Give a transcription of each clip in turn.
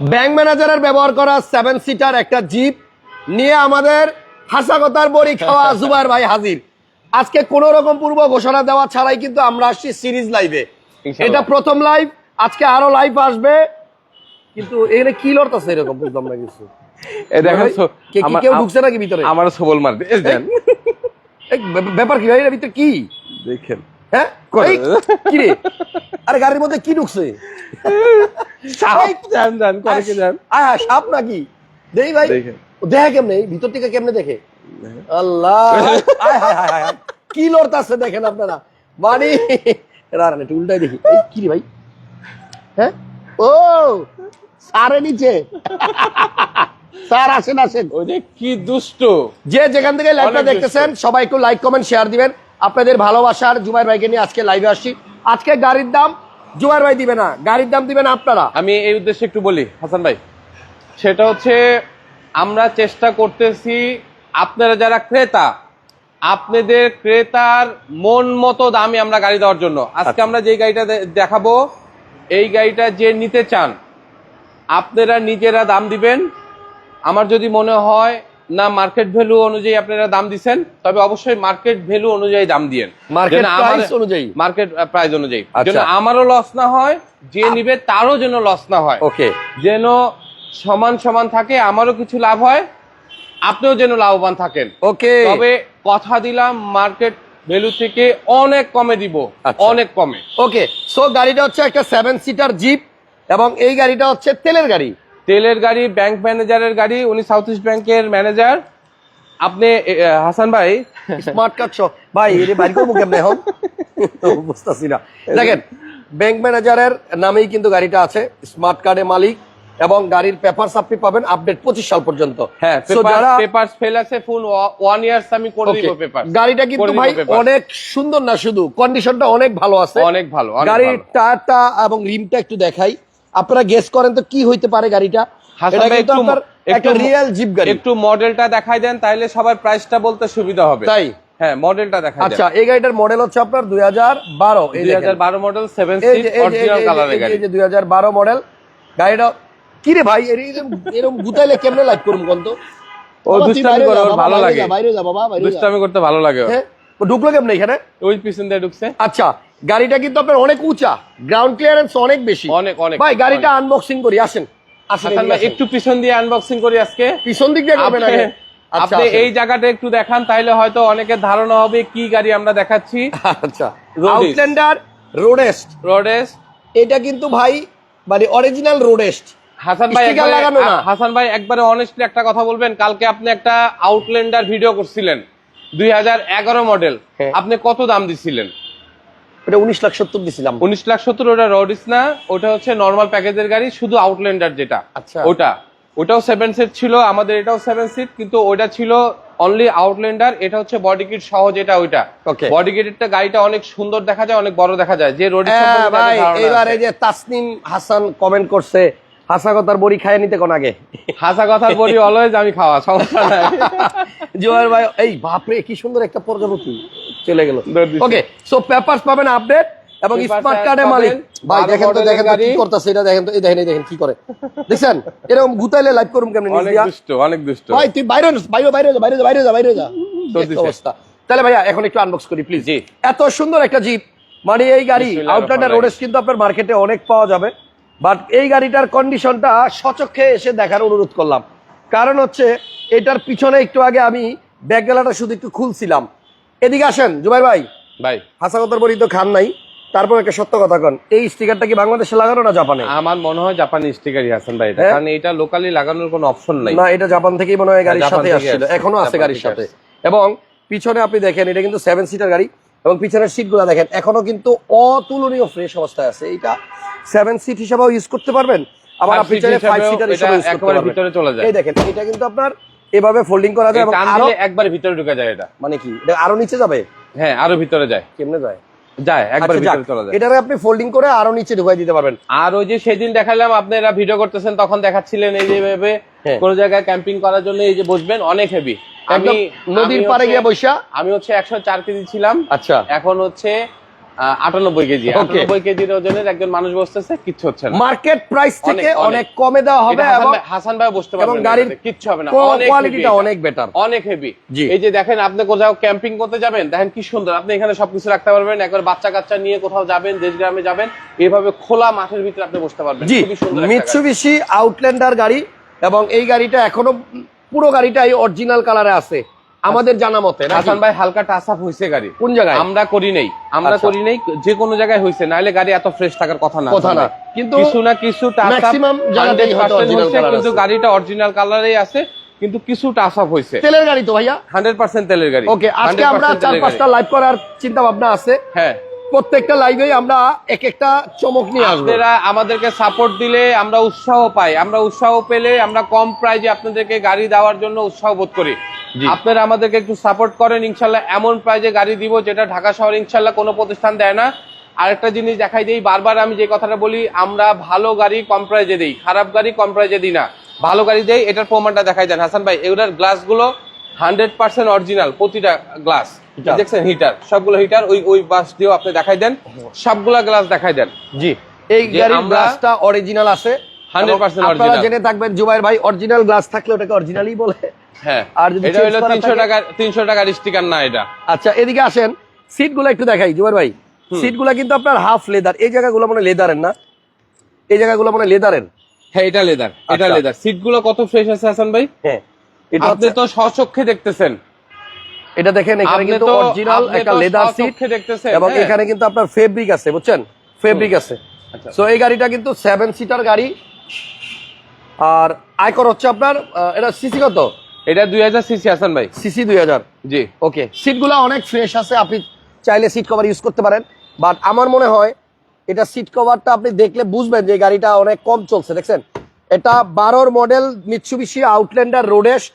Bank ম্যানেজারের ব্যবহার করা সেভেন সিটার একটা জিপ নিয়ে আমাদের হাসাগতার বড়ি খাওয়া জুবাইর ভাই হাজির। আজকে কোন রকম পূর্ব ঘোষণা দেওয়া ছাড়াই কিন্তু আমরা আসছি সিরিজ লাইভে এটা প্রথম লাইভ আজকে আরও লাইভ আসবে। কিন্তু এখানে কি লড়তাছে এরকম বুঝলাম না কিছু। কেউ ঢুকছে নাকি ভিতরে? আমার সবল মারবে ব্যাপার কি ভাই এর ভিতরে কি? দেখেন। হ্যাঁ? কি রে আরে গাড়ির মধ্যে কি ঢুকছে? জান জান করে কি জান আয় সাপ নাকি? দেই ভাই ও দেখে কেমনে? ভিতর থেকে কেমনে দেখে? আল্লাহ আয়। কি লড়তাছে দেখেন আপনারা? মানে রান একটু উল্টাই দেখি। এই কি রে ভাই? হ্যাঁ? ও সারে নিচে। স্যার আসেন আসেন। ওই কি দুষ্ট। যে যেখান থেকে লাইভটা দেখতেছেন সবাই একটু লাইক কমেন্ট শেয়ার দিবেন। আপনাদের ভালোবাসার জুবাইর ভাইকে নিয়ে আজকে লাইভে আসছি। আজকে গাড়ির দাম জুবাইর ভাই দিবে না গাড়ির দাম দিবেন আপনারা। আমি এই উদ্দেশ্যে একটু বলি হাসান ভাই। সেটা হচ্ছে আমরা চেষ্টা করতেছি আপনারা যারা ক্রেতা আপনাদের ক্রেতার মন মতো দামে আমরা গাড়ি দেওয়ার জন্য। আজকে আমরা যে গাড়িটা দেখাবো এই গাড়িটা যে নিতে চান আপনারা নিজেরা দাম দিবেন। আমার যদি মনে হয় না মার্কেট ভ্যালু অনুযায়ী আপনারা দাম দিচ্ছেন তবে অবশ্যই মার্কেট ভ্যালু অনুযায়ী দাম দিয়েন। অনুযায়ী? মার্কেট প্রাইস অনুযায়ী। আচ্ছা। যেন আমারও লস না হয় যে নিবে তারও যেন লস না হয়। ওকে যেন সমান সমান থাকে আমারও কিছু লাভ হয় আপনিও যেন লাভবান থাকেন। ওকে তবে কথা দিলাম মার্কেট ভ্যালু থেকে অনেক কমে দিব আচ্ছা। অনেক কমে। ওকে সো গাড়িটা হচ্ছে একটা সেভেন সিটার জিপ এবং এই গাড়িটা হচ্ছে তেলের গাড়ি। তেলের গাড়ি ব্যাংক ম্যানেজারের গাড়ি উনি সাউথ ইস্ট ব্যাংকের ম্যানেজার আপনি হাসান ভাই? স্মার্ট কার্ড সহ ভাই এটা বাড়ি করব কেমনে এখন? বুঝতেছি না। দেখেন ব্যাংক ম্যানেজারের নামেই কিন্তু গাড়িটা আছে স্মার্ট কার্ডের মালিক এবং গাড়ির পেপার আপনি পাবেন আপডেট পঁচিশ সাল পর্যন্ত। হ্যাঁ So যারা পেপার ফেল আছে ফুল ওয়ান ইয়ার্স আমি করে দিব পেপার গাড়িটা কিন্তু ভাই অনেক সুন্দর না শুধু কন্ডিশনটা অনেক ভালো আছে। অনেক ভালো গাড়ির। টায়ারটা এবং রিমটা একটু দেখাই। আপনারা গেস করেন তো কি হইতে পারে গাড়িটা? এটা কিন্তু আপনার একটা রিয়েল জিপ গাড়ি। একটু মডেলটা দেখাই দেন তাইলে সবার প্রাইসটা বলতে সুবিধা হবে। তাই? হ্যাঁ মডেলটা দেখাই আচ্ছা এই গাড়িটার মডেল হচ্ছে আপনার দুই হাজার বারো দুই হাজার বারো মডেল সেভেন অরিজিনাল কালারের গাড়ি। যে দুই হাজার বারো মডেল গাড়িটা কি রে ভাই এর- এরম এরম গুতাইলে কেমনে লাইক করুন কোন তো ও দুষ্টামি করে যা, ভালো লাগে। বাইরে যা বাবা দুষ্টামি করতে ভালো লাগে। হ্যাঁ ঢুকলো কেমনে এখানে? ওই পিছন দিয়ে ঢুকছে। আচ্ছা গাড়িটা কিন্তু আপনার অনেক উঁচা গ্রাউন্ড ক্লিয়ারেন্স অনেক বেশি। অনেক, অনেক, ভাই গাড়িটা আনবক্সিং করি আসেন। একটু পিছন দিয়ে আনবক্সিং করি আজকে। পিছন দিক দিয়ে করবেন আপনি আগে। আচ্ছা আপনি এই জায়গাটা একটু দেখান তাইলে হয়তো অনেকের ধারণা হবে কি গাড়ি আমরা দেখাচ্ছি। আচ্ছা। আউটল্যান্ডার রোডেস্ট এটা কিন্তু ভাই মানে অরিজিনাল রোডেস্ট হাসান ভাই। হাসান ভাই একবারে অনেস্টলি একটা কথা বলবেন কালকে আপনি একটা আউটল্যান্ডার ভিডিও করছিলেন। দুই হাজার এগারো মডেল হ্যাঁ। আপনি কত দাম দিছিলেন? এটা উনিশ লাখ সত্তর দিছিলাম। উনিশ লাখ সত্তর ওটা রোডিস না ওটা হচ্ছে নর্মাল প্যাকেজের গাড়ি শুধু আউটল্যান্ডার যেটা। আচ্ছা। ওটা। ওটাও সেভেন সিট ছিল আমাদের এটাও সেভেন সিট কিন্তু ওটা ছিল অনলি আউটল্যান্ডার এটা হচ্ছে বডি কিট সহ যেটা ওইটা. বডি কিটেরটা গাড়িটা অনেক সুন্দর দেখা যায় অনেক বড় দেখা যায়। যে রোড হ্যাঁ ভাই এবার এই যে তাসনিম হাসান কমেন্ট করছে হাসা কথার বড়ি খায় নিতে কোন আগে? হাসা কথার বড়ি অলওয়েজ আমি খাওয়া সমস্যা নাই। জোয়ার ভাই এই বাপরে কি সুন্দর একটা প্রজাপতি। চলে গেল। ওকে সো পেপারস পাবেন আপডেট এবং স্মার্ট কার্ডের মালিক। ভাই দেখেন তো দেখেন তো কি করতেছে এটা দেখেন তো এই দেখেন এই দেখেন কি করে। দেখছেন? এরকম গুতাইলে লাইভ করুম কেমনে অনেক দুষ্ট অনেক দুষ্ট। ভাই তুই বাইরে বাইরে বাইরে যা বাইরে যা বাইরে যা বাইরে যা। অবস্থা? তাহলে ভাইয়া এখন একটু আনবক্স করি প্লিজ জি। এত সুন্দর একটা জিপ মানে এই গাড়ি রহমানির রোডেস কিন্তু আপনার মার্কেটে অনেক পাওয়া যাবে। বাট এই গাড়িটার কন্ডিশনটা সচক্ষে এসে দেখার অনুরোধ করলাম। কারণ হচ্ছে এটার পিছনে একটু আগে আমি ব্যাকগেলাটা শুধু একটু খুলছিলাম। এদিকে আসেন জুবাই ভাই। ভাই। হাসাগতার বড়ি তো খান নাই তারপর একটা সত্য কথা কন এই স্টিকারটা কি বাংলাদেশে লাগানো না জাপানে? আমার মনে হয় জাপানি স্টিকারই হাসান ভাই এটা হ্যাঁ? কারণ এটা লোকালি লাগানোর কোনো অপশন নাই। না এটা জাপান থেকেই মনে হয় গাড়ির সাথে আসছিল এখনও আছে গাড়ির সাথে। এবং পিছনে আপনি দেখেন এটা কিন্তু সেভেন সিটার গাড়ি এবং পিছনের সিটগুলা দেখেন এখনও কিন্তু অতুলনীয় ফ্রেশ অবস্থায় আছে। এটা সেভেন সিট হিসাবেও ইউজ করতে পারবেন আবার আপনি চাইলে ফাইভ সিটার হিসাবে ইউজ করতে পারবেন। ভিতরে চলে যায়। এই দেখেন এটা কিন্তু আপনার এভাবে ফোল্ডিং করা যায় এবং আরও একবার ভিতরে ঢুকে যায় এটা। মানে কি? এটা আরও নিচে যাবে? হ্যাঁ আরও ভিতরে যায়। কেমনে যায়? যায় একবার আচ্ছা, ভিতরে চলে যায়। এটারে আপনি ফোল্ডিং করে আরও নিচে ঢুকাই দিতে পারবেন। আর ওই যে সেদিন দেখালাম আপনারা ভিডিও করতেছেন তখন দেখাচ্ছিলেন এই হ্যাঁ। কোন জায়গায় ক্যাম্পিং করার জন্য এই যে বসবেন অনেক হেভি একদম নদীর পাড়ে গিয়ে বসা। আমি হচ্ছে একশো চার কেজি ছিলাম। আচ্ছা। এখন হচ্ছে আটানব্বই কেজি. আটানব্বই কেজির ওজনের একজন মানুষ বসতেছে কিচ্ছু হচ্ছে না। মার্কেট প্রাইস থেকে অনেক, কমে দেওয়া হবে এবং হাসান ভাই বসতে পারবেন গাড়ির কিচ্ছু হবে না। কোয়ালিটিটা অনেক বেটার অনেক হেভি এই যে দেখেন আপনি কোথাও ক্যাম্পিং করতে যাবেন দেখেন কি সুন্দর। আপনি এখানে সবকিছু রাখতে পারবেন একবার বাচ্চা কাচ্চা নিয়ে কোথাও যাবেন দেশ গ্রামে যাবেন এইভাবে খোলা মাঠের ভিতরে আপনি বসতে পারবেন। জি। মিৎসুবিশি আউটল্যান্ডার গাড়ি। এবং এই গাড়িটা এখনও পুরো গাড়িটাই অরিজিনাল কালারে আছে। আমাদের জানা মতে? হাসান ভাই হালকা টাচ আপ হয়েছে গাড়ি। কোন জায়গায়? আমরা করি নেই। আমরা আচ্ছা। করি নেই যে কোনো জায়গায় হয়েছে নাহলে গাড়ি এত ফ্রেশ থাকার কথা না। কথা না। কিন্তু কিছু না কিছু টাচ আপ কিন্তু গাড়িটা অরিজিনাল কালারেই আছে কিন্তু কিছু টাচ আপ হয়েছে তেলের গাড়ি তো ভাইয়া। হান্ড্রেড পার্সেন্ট তেলের গাড়ি। ওকে আজকে আমরা চার পাঁচটা লাইভ করার চিন্তা ভাবনা আছে। হ্যাঁ। প্রত্যেকটা লাইভেই আমরা এক একটা চমক নিয়ে আসব। আপনারা আমাদেরকে সাপোর্ট দিলে আমরা উৎসাহ পাই। আমরা উৎসাহ পেলে আমরা কম প্রাইজে আপনাদেরকে গাড়ি দেওয়ার জন্য উৎসাহ বোধ করি। আপনারা আমাদেরকে একটু সাপোর্ট করেন ইনশাল্লাহ এমন প্রাইজে গাড়ি দিব যেটা ঢাকা শহরে ইনশাল্লাহ কোনো প্রতিষ্ঠান দেয় না। আরেকটা জিনিস দেখাই দিই বারবার আমি যে কথাটা বলি আমরা ভালো গাড়ি কম প্রাইজে দিই খারাপ গাড়ি কম প্রাইজে দিই না। ভালো গাড়ি দেই এটার প্রমাণটা দেখাই দেন। হাসান ভাই এগুলার গ্লাসগুলো হান্ড্রেড পার্সেন্ট অরিজিনাল প্রতিটা গ্লাস দেখছেন হিটার সবগুলো হিটার ওই ওই বাস দিয়েও আপনি দেখাই দেন। সবগুলা গ্লাস দেখাই দেন। জি। এই গাড়ির গ্লাসটা অরিজিনাল আছে। 100% এবং আপনারা জেনে থাকবেন জুবাইর ভাই অরিজিনাল গ্লাস থাকলে ওটাকে অরিজিনালই বলে। হ্যাঁ। আর যদি এটা হলো টাকা তিনশো টাকার স্টিকার না এটা। আচ্ছা এদিকে আসেন। সিটগুলো একটু দেখাই জুবাইর ভাই। সিটগুলো কিন্তু আপনার হাফ লেদার এই জায়গাগুলো মানে লেদারের না? এই জায়গাগুলো মানে লেদারের হ্যাঁ এটা লেদার এটা আচ্ছা। লেদার কত ফ্রেশ আছে হাসান ভাই? হ্যাঁ এটা আপনি তো স্বচক্ষে দেখতেছেন। এটা দেখেন এখানে কিন্তু অরিজিনাল একটা লেদার সিট দেখতেছেন, এবং হ্যাঁ। এখানে কিন্তু আপনার ফেব্রিক আছে বুঝছেন? ফেব্রিক আছে। আচ্ছা। সো এই গাড়িটা কিন্তু সিটার গাড়ি। আর আয়কর হচ্ছে আপনার এটা সিসি কত? এটা দুই হাজার সিসি হাসান ভাই। সিসি দুই হাজার। জি। ওকে সিটগুলো অনেক ফ্রেশ আছে আপনি চাইলে সিট কভার ইউজ করতে পারেন। বাট আমার মনে হয় এটা সিট কভারটা আপনি দেখলে বুঝবেন যে গাড়িটা অনেক কম চলছে দেখছেন? এটা বারোর মডেল মিৎসুবিশি আউটল্যান্ডার রোডেস্ট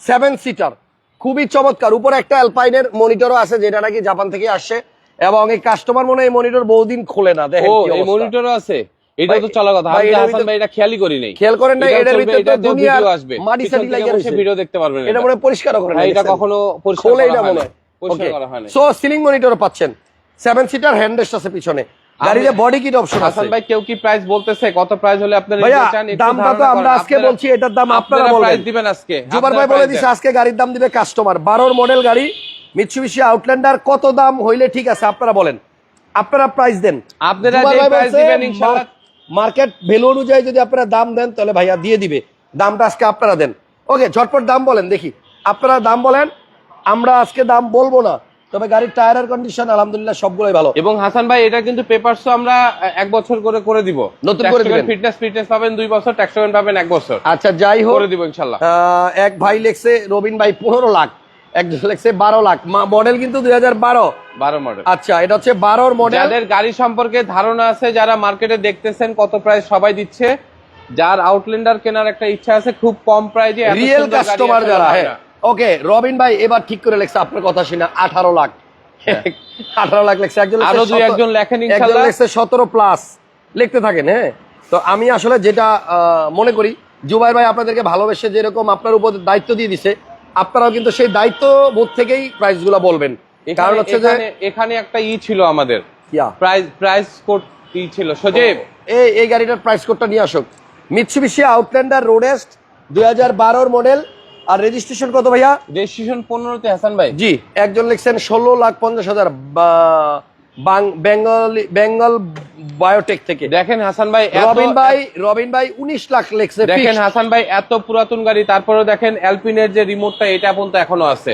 সেভেন সিটার খুবই চমৎকার। উপরে একটা অ্যালপাইনের মনিটরও আছে যেটা নাকি জাপান থেকে আসছে। এবং এই কাস্টমার মনে হয় এই মনিটর বহুদিন খোলে না দেখেন এই মনিটরও আছে? এটা তো চলা কথা। আমি হাসান ভাই এটা খেয়ালই করি নাই। খেয়াল করেন না এটার ভিতরে তো আসবে। মাটি সাটি লাগিয়ে রয়েছে। ভিডিও দেখতে পারবেন এটা মনে পরিষ্কার করে হ্যাঁ, এটা কখনো পরিষ্কার করা হয় না। পরিষ্কার করা হয় না। সো সিলিং মনিটরও পাচ্ছেন। সেভেন সিটার হ্যান্ডরেস্ট আছে পিছনে। গাড়িতে বডি কিট অপশন আছে হাসান ভাই কেউ কি প্রাইস বলতেছে? কত প্রাইস হলে আপনারা চান? দামটা তো আমরা আজকে বলছি এটার দাম আপনারা প্রাইস দিবেন আজকে। জুবার ভাই বলে দিছে আজকে গাড়ির দাম দিবে কাস্টমার বারোর মডেল গাড়ি মিৎসুবিশি আউটল্যান্ডার কত দাম হইলে ঠিক আছে আপনারা বলেন। আপনারা প্রাইস দেন। আপনারা যে প্রাইস দিবেন ইনশাআল্লাহ মার্কেট ভ্যালু অনুযায়ী যদি আপনারা দাম দেন তাহলে ভাইয়া দিয়ে দিবে। দামটা আজকে আপনারা দেন। ওকে ঝটপট দাম বলেন দেখি। আপনারা দাম বলেন আমরা আজকে দাম বলব না তবে গাড়ির টায়ারের কন্ডিশন আলহামদুলিল্লাহ সবগুলোই ভালো। এবং হাসান ভাই এটা কিন্তু পেপারস আমরা এক বছর করে করে দিব। নতুন করে দিবেন। ফিটনেস ফিটনেস পাবেন দুই বছর ট্যাক্স পাবেন এক বছর। আচ্ছা যাই হোক করে দিব ইনশাল্লাহ। আহ, এক ভাই লেখছে রবিন ভাই পনেরো লাখ। একজন লেখছে বারো লাখ। মডেল কিন্তু দুই হাজার বারো। বারো মডেল আচ্ছা এটা হচ্ছে বারোর মডেল যাদের গাড়ি সম্পর্কে ধারণা আছে যারা মার্কেটে দেখতেছেন কত প্রাইস সবাই দিচ্ছে যার আউটল্যান্ডার কেনার একটা ইচ্ছা আছে খুব কম প্রাইজে রিয়েল কাস্টমার যারা হ্যাঁ। ওকে রবিন ভাই এবার ঠিক করে লেখছে আপনার কথা শুনে আঠারো লাখ। আঠারো লাখ লেখছে একজন হ্যাঁ। আরও দুই একজন লেখেন লেখছে সতেরো প্লাস লিখতে থাকেন হ্যাঁ। তো আমি আসলে যেটা মনে করি জুবাইর ভাই আপনাদেরকে ভালোবেসে যেরকম আপনার উপর দায়িত্ব দিয়ে দিছে আপনারাও কিন্তু সেই দায়িত্ব বোধ থেকেই প্রাইসগুলা বলবেন কারণ হচ্ছে যে এখানে একটা ই ছিল আমাদের। প্রাইস প্রাইস কোড ই ছিল। সজীব। এই এই গাড়িটার প্রাইস কোডটা নিয়ে আসুক। মিৎসুবিশি আউটল্যান্ডার রোডেস্ট দুই হাজার বারোর মডেল আর রেজিস্ট্রেশন কত ভাইয়া? রেজিস্ট্রেশন পনেরোতে হাসান ভাই। জি একজন লিখছেন ষোলো লাখ পঞ্চাশ হাজার বেঙ্গলি বেঙ্গল বায়োটেক থেকে। দেখেন হাসান ভাই রবিন ভাই রবিন ভাই উনিশ লাখ লিখছে দেখেন হাসান ভাই এত পুরাতন গাড়ি তারপরেও দেখেন এলপিনের যে রিমোটটা এটা পর্যন্ত এখনও আছে।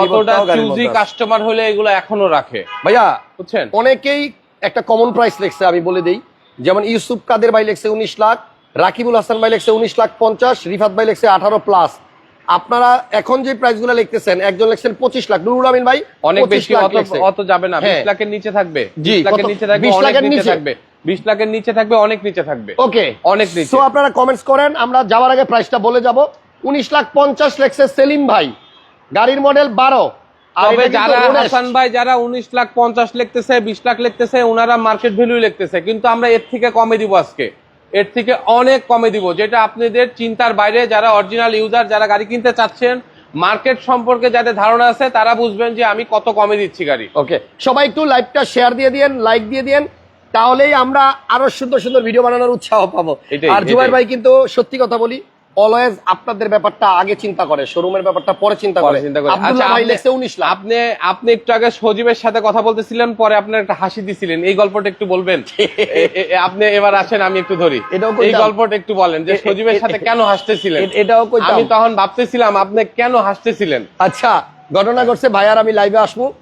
কতটা চুজি কাস্টমার হলে এগুলো এখনও রাখে। ভাইয়া বুঝছেন? অনেকেই একটা কমন প্রাইস লিখছে আমি বলে দিই। যেমন ইউসুফ কাদের ভাই লিখছে উনিশ লাখ রাকিবুল হাসান ভাই লিখছে উনিশ লাখ পঞ্চাশ রিফাত ভাই লিখছে আঠারো প্লাস আপনারা এখন যে প্রাইসগুলো লিখতেছেন একজন লিখছেন পঁচিশ লাখ। নুরুল আমিন ভাই অনেক বেশি অত যাবে না। বিশ হ্যাঁ। লাখের নিচে থাকবে। জি, বিশ লাখের নিচে থাকবে 20 অনেক লাখের নিচে নিচে? থাকবে। বিশ লাখের নিচে থাকবে অনেক নিচে থাকবে। ওকে। অনেক নিচে। সো আপনারা কমেন্টস করেন আমরা যাওয়ার আগে প্রাইসটা বলে যাব। উনিশ লাখ পঞ্চাশ লেখছে সেলিম ভাই। গাড়ির মডেল বারো। আর তবে যারা হাসান ভাই যারা উনিশ লাখ পঞ্চাশ লিখতেছে বিশ লাখ লিখতেছে ওনারা মার্কেট ভ্যালু লিখতেছে। কিন্তু আমরা এর থেকে কমে দিব আজকে। এর থেকে অনেক কমে দিব যেটা আপনাদের চিন্তার বাইরে। যারা অরিজিনাল ইউজার যারা গাড়ি কিনতে চাচ্ছেন মার্কেট সম্পর্কে যাদের ধারণা আছে তারা বুঝবেন যে আমি কত কমে দিচ্ছি গাড়ি। ওকে সবাই একটু লাইভটা শেয়ার দিয়ে দিয়েন লাইক দিয়ে দিয়েন তাহলেই আমরা আরও সুন্দর সুন্দর ভিডিও বানানোর উৎসাহ পাবো। আর জুবাই ভাই কিন্তু সত্যি কথা বলি অলওয়েজ আপনাদের ব্যাপারটা আগে চিন্তা করে শোরুমের ব্যাপারটা পরে চিন্তা করে। চিন্তা করে। আচ্ছা ভাই আপনি- লেখছে উনিশ লাখ। আপনি আপনি একটু আগে সজীবের সাথে কথা বলতেছিলেন পরে আপনার একটা হাসি দিছিলেন। এই গল্পটা একটু বলবেন? আপনি এবার আসেন আমি একটু ধরি। এই গল্পটা একটু বলেন যে সজীবের সাথে কেন হাসতেছিলেন? এটাও। আমি তখন ভাবতেছিলাম আপনি কেন হাসতেছিলেন? আচ্ছা ঘটনা ঘটছে ভাই আর আমি লাইভে আসব।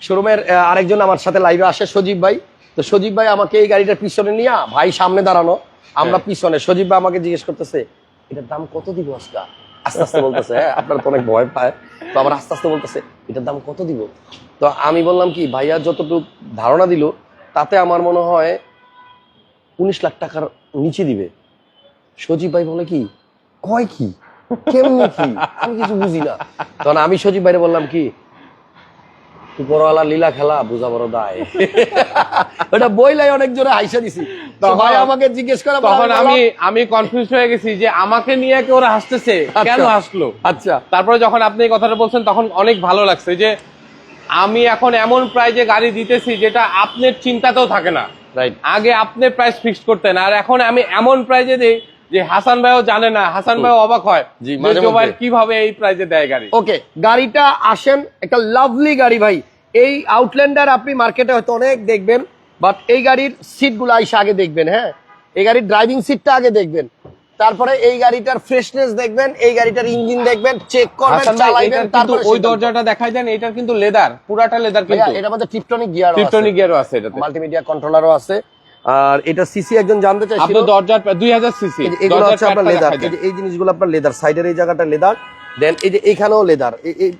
শোরুমের আরেকজন আমার সাথে লাইভে আসে সজীব ভাই। তো সজীব ভাই আমাকে এই গাড়িটার পিছনে নিয়ে ভাই সামনে দাঁড়ানো। আমরা হ্যাঁ। পিছনে সজীব ভাই আমাকে জিজ্ঞেস করতেছে এটার দাম কত দিব আজকা? আস্তে আস্তে বলতেছে হ্যাঁ আপনার তো অনেক ভয় পায়, তো আবার আস্তে আস্তে বলতেছে, এটার দাম কত দিব? তো আমি বললাম কি, ভাইয়া যতটুকু ধারণা দিল, তাতে আমার মনে হয় উনিশ লাখ টাকার নিচে দিবে। সজীব ভাই বলে কি, কয় কি? কেমনি কি? আমি কিছু বুঝি না। তখন আমি সজীব ভাইরে বললাম কি উপরওয়ালা লীলা খেলা বুঝা বড় দায়। ওটা বইলাই অনেক জোরে হাইসা দিছি। ভাই আমাকে জিজ্ঞেস করে তখন আমি আমি কনফিউজ হয়ে গেছি যে আমাকে নিয়ে কি ওরা হাসতেছে? কেন আচ্ছা। হাসলো? আচ্ছা। তারপরে যখন আপনি এই কথাটা বলছেন তখন অনেক ভালো লাগছে যে আমি এখন এমন প্রাইজে গাড়ি দিতেছি যেটা আপনার চিন্তাতেও থাকে না। রাইট আগে আপনি প্রাইস ফিক্স করতেন আর এখন আমি এমন প্রাইজে দিই যে হাসান ভাইও জানে না হাসান ভাইও অবাক হয় জোবাইর কীভাবে এই প্রাইজে দেয় গাড়ি। ওকে গাড়িটা আসেন একটা লাভলি গাড়ি ভাই। এই আউটল্যান্ডার আপনি মার্কেটে হয়তো অনেক দেখবেন বাট এই গাড়ির সিটগুলো আইসা আগে দেখবেন হ্যাঁ? এই গাড়ির ড্রাইভিং সিটটা আগে দেখবেন। তারপরে এই গাড়িটার ফ্রেশনেস দেখবেন এই গাড়িটার ইঞ্জিন দেখবেন চেক করবেন কিন্তু তারপরে ওই দরজাটা দেখাই দেন এটার কিন্তু লেদার পুরাটা লেদার কিন্তু। এটার মধ্যে টিপটনিক গিয়ার টিপটনিক গিয়ারও আছে এটাতে। মাল্টিমিডিয়া কন্ট্রোলারও আছে। আর এটা সিসি একজন জানতে চাইছিল। আপনার দরজার দুই হাজার সিসি এই যে এগুলো হচ্ছে আপনার লেদার। এই যে এই জিনিসগুলো আপনার লেদার। সাইডের এই জায়গাটা লেদার। দেন এই যে এখানেও লেদার।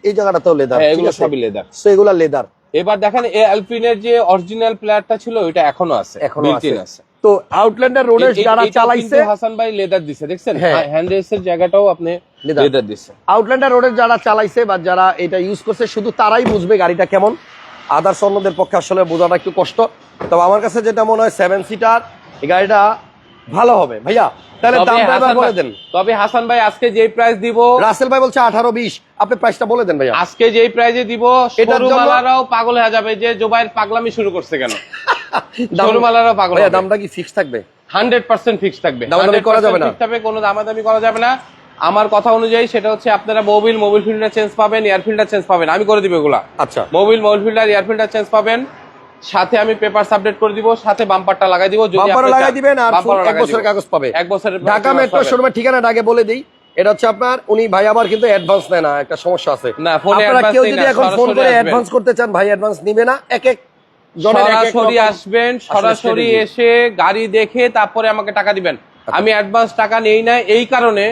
এই জায়গাটাতেও লেদার। হ্যাঁ, এগুলো সবই leather। সো এগুলো লেদার। এবার দেখেন এই অ্যালপিনের যে অরিজিনাল প্লেয়ারটা ছিল ওইটা এখনও আছে এখনও আছে। তো আউটল্যান্ডার রোডে এই- এই- যারা চালাইছে হাসান ভাই লেদার দিছে দেখছেন? হ্যাঁ। হ্যান্ড রেসের জায়গাটাও আপনি। লেদার। দিছে। আউটল্যান্ডার রোডে যারা চালাইছে বা যারা এটা ইউজ করছে শুধু তারাই বুঝবে গাড়িটা কেমন। আদার্স অন্যদের পক্ষে আসলে বোঝাটা একটু কষ্ট। তবে আমার কাছে যেটা মনে হয় সেভেন সিটার এই গাড়িটা ভালো হবে। ভাইয়া তাহলে দামটা এবার বলে দেন। তবে হাসান ভাই আজকে যেই প্রাইস দিব রাসেল ভাই বলছে আঠারো বিশ আপনি প্রাইসটা বলে দেন ভাইয়া। আজকে যেই প্রাইজে দিব জন্য- পাগল হয়ে যাবে যে জোবাইর পাগলামি শুরু করছে কেন? দাম- পাগল ভাইয়া। দামটা কি ফিক্স থাকবে? হান্ড্রেড পার্সেন্ট ফিক্স থাকবে। দামাদামি করা যাবে না? 100% থাকবে কোনো দামাদামি করা যাবে না। আমার কথা অনুযায়ী সেটা হচ্ছে আপনারা মোবিল মোবিল ফিল্টার চেঞ্জ পাবেন এয়ার ফিল্টার চেঞ্জ পাবেন। আমি করে দিব এগুলা। আচ্ছা। Mobil mobil filter air filter change পাবেন। সাথে আমি পেপারস আপডেট করে দিব সাথে বাম্পারটা লাগাই দিব যদি বাম্পারও আপনি লাগাই দিবেন আর এক বছরের কাগজ পাবে। এক বছরের ঢাকা মেট্রো। শোরুমের ঠিকানাটা আগে বলে দিই এটা হচ্ছে আপনার উনি ভাই আবার কিন্তু অ্যাডভান্স নেয় না একটা সমস্যা আছে। না, ফোনে আপনারা কেউ যদি এখন ফোন করে অ্যাডভান্স করতে চান ভাই অ্যাডভান্স নিবে না এক এক জনের এক এক সরাসরি আসবেন সরাসরি এসে গাড়ি দেখে তারপরে আমাকে টাকা দিবেন। আমি অ্যাডভান্স টাকা নেই না এই কারণে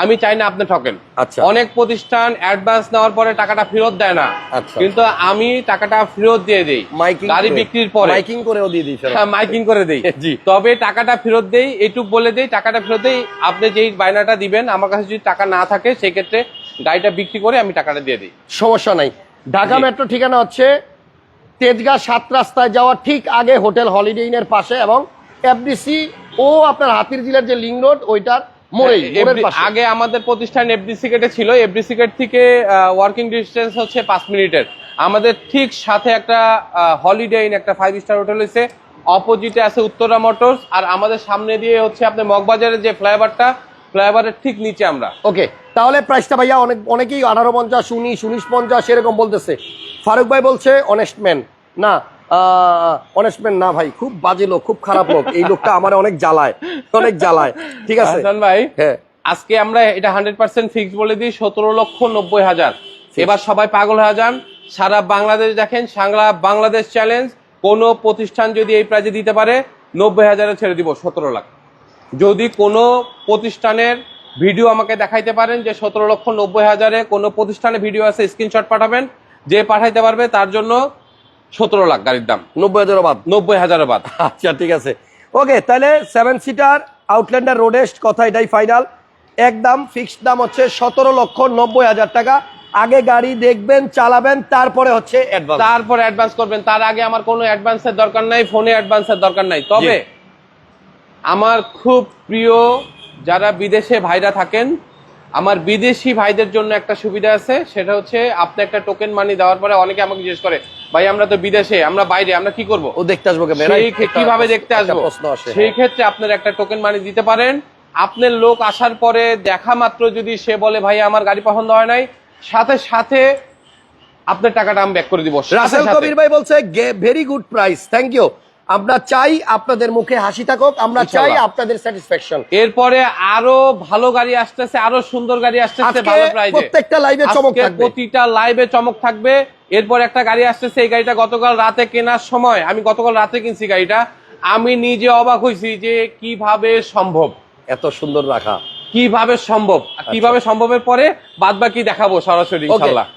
আমি চাই না আপনি ঠকেন। আচ্ছা। অনেক প্রতিষ্ঠান অ্যাডভান্স নেওয়ার পরে টাকাটা ফেরত দেয় না। আচ্ছা। কিন্তু আমি টাকাটা ফেরত দিয়ে দিই। মাইকিং গাড়ি বিক্রির পরে। মাইকিং করেও দিয়ে দিই হ্যাঁ, মাইকিং করে দিই। জি। তবে টাকাটা ফেরত দেই এইটুক বলে দেই টাকাটা ফেরত দেই। আপনি যেই বায়নাটা দিবেন আমার কাছে যদি টাকা না থাকে সেক্ষেত্রে গাড়িটা বিক্রি করে আমি টাকাটা দিয়ে দিই। সমস্যা নাই। ঢাকা। মেট্রো ঠিকানা হচ্ছে তেজগাঁ সাত রাস্তায় যাওয়ার ঠিক আগে হোটেল হলিডে ইনের পাশে এবং এফডিসি ও আপনার হাতির জিলার যে লিং রোড ওইটার মোড়েই হ্যাঁ, আগে আমাদের প্রতিষ্ঠান এফডিসি গেটে ছিল। এফডিসি গেট থেকে ওয়ার্কিং ডিস্টেন্স হচ্ছে পাঁচ মিনিটের। আমাদের ঠিক সাথে একটা হলিডে ইন একটা ফাইভ স্টার হোটেল হয়েছে। অপোজিটে আছে উত্তরা মোটরস আর আমাদের সামনে দিয়ে হচ্ছে আপনি মগবাজারের যে ফ্লাইওভারটা ফ্লাইওভারের ঠিক নিচে আমরা। ওকে তাহলে প্রাইসটা ভাইয়া অনেক অনেকেই আঠারো পঞ্চাশ উনিশ উনিশ পঞ্চাশ এরকম বলতেছে। ফারুক ভাই বলছে অনেস্ট ম্যান না অনেস্ট ম্যান না ভাই খুব বাজে লোক খুব খারাপ লোক। এই লোকটা আমার অনেক জ্বালায় অনেক জ্বালায়। ঠিক আছে? ভাই হ্যাঁ। আজকে আমরা এটা হান্ড্রেড পার্সেন্ট ফিক্স বলে দিই সতেরো লক্ষ নব্বই হাজার। এবার সবাই পাগল হয়ে যান। সারা বাংলাদেশ দেখেন সাংলা বাংলাদেশ চ্যালেঞ্জ কোনো প্রতিষ্ঠান যদি এই প্রাইজে দিতে পারে নব্বই হাজারে ছেড়ে দিব সতেরো লাখ। যদি কোনো প্রতিষ্ঠানের ভিডিও আমাকে দেখাইতে পারেন যে সতেরো লক্ষ নব্বই হাজারে কোনো প্রতিষ্ঠানে ভিডিও আছে স্ক্রিনশট পাঠাবেন যে পাঠাইতে পারবে তার জন্য সতেরো লাখ গাড়ির দাম। নব্বই হাজার বাদ। নব্বই হাজারও বাদ। আচ্ছা ঠিক আছে। ওকে তাহলে সেভেন সিটার আউটল্যান্ডার রোডেস্ট কথা এটাই ফাইনাল একদম ফিক্সড দাম হচ্ছে সতেরো লক্ষ নব্বই হাজার টাকা। আগে গাড়ি দেখবেন চালাবেন তারপরে হচ্ছে অ্যাডভান্স তারপর অ্যাডভান্স করবেন। তার আগে আমার কোনো অ্যাডভান্সের দরকার নাই ফোনে অ্যাডভান্সের দরকার নাই। তবে আমার খুব প্রিয় যারা বিদেশে ভাইরা থাকেন আমার বিদেশি ভাইদের জন্য একটা সুবিধা আছে। সেটা হচ্ছে আপনি একটা টোকেন মানি দেওয়ার পরে অনেকে আমাকে জিজ্ঞেস করে ভাই আমরা তো বিদেশে আমরা বাইরে আমরা কি করব? ও দেখতে আসব কীভাবে দেখতে আসব? সেই ক্ষেত্রে আপনার একটা টোকেন মানি দিতে পারেন। আপনার লোক আসার পরে দেখা মাত্র যদি সে বলে ভাই আমার গাড়ি পছন্দ হয় নাই। সাথে সাথে আপনার টাকাটা আমি ব্যাক করে দিব। রাসেল কবির ভাই বলছে very good price thank you আমরা চাই আপনাদের মুখে হাসি থাকুক আমরা চাই আপনাদের স্যাটিসফ্যাকশন এরপরে আরও ভালো গাড়ি আসতেছে আরও সুন্দর গাড়ি আসতেছে ভালো প্রাইজে প্রত্যেকটা লাইভে চমক থাকবে। প্রতিটা লাইভে চমক থাকবে। এরপর একটা গাড়ি আসতেছে এই গাড়িটা গতকাল রাতে কেনার সময় আমি গতকাল রাতে কিনছি গাড়িটা আমি নিজে অবাক হয়েছি যে কীভাবে সম্ভব? এত সুন্দর রাখা। কীভাবে সম্ভব? আর কীভাবে সম্ভবের পরে বাদ বাকি দেখাবো সরাসরি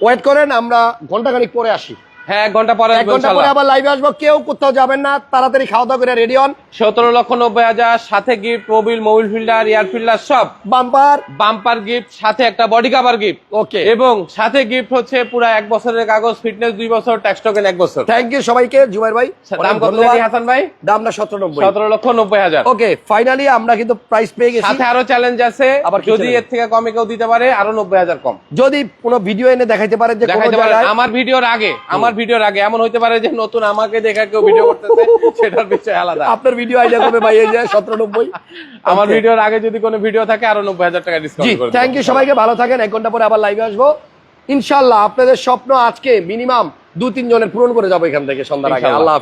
ওয়েট করেন আমরা ঘণ্টা খানিক পরে আসি। হ্যাঁ এক ঘণ্টা পরে এক ঘণ্টা পরে আবার লাইভে আসব কেউ কোথাও যাবেন না তাড়াতাড়ি খাওয়া দাওয়া করে রেডি হন সতেরো লক্ষ নব্বই হাজার সাথে gift mobil mobil filter air filter সব। বাম্পার বাম্পার গিফট সাথে একটা বডি কাভার গিফট ওকে এবং সাথে গিফট হচ্ছে পুরো এক বছরের কাগজ ফিটনেস দুই বছর ট্যাক্স টোকেন এক বছর। থ্যাংক ইউ সবাইকে জুবাইর ভাই। দাম কত জানি হাসান ভাই? দামটা সতেরো নব্বই। সতেরো লক্ষ নব্বই হাজার। ওকে ফাইনালি আমরা কিন্তু প্রাইস পেয়ে গেছি। সাথে আরও চ্যালেঞ্জ আছে। আবার যদি এর থেকে কমে কেউ দিতে পারে আরও নব্বই হাজার কম। যদি কোনো ভিডিও এনে দেখাইতে পারে যে দেখাইতে পারে। আমার ভিডিওর আগে আমার ভিডিওর আগে এমন হইতে পারে যে নতুন আমাকে দেখা কেউ ভিডিও করতেছে সেটার বিষয় আলাদা। আপনার ভিডিও আইডিয়া করবে ভাই এই যে সতেরো নব্বই। আমার ভিডিওর আগে যদি কোনো ভিডিও থাকে আরও নব্বই হাজার টাকা ডিসকাউন্ট করে থ্যাংক ইউ সবাইকে ভালো থাকেন এক ঘণ্টা পরে আবার লাইভে আসব। ইনশাল্লাহ আপনাদের স্বপ্ন আজকে মিনিমাম দু তিন জনের পূরণ করে যাব এখান থেকে সন্ধ্যার আগে। আল্লাহ।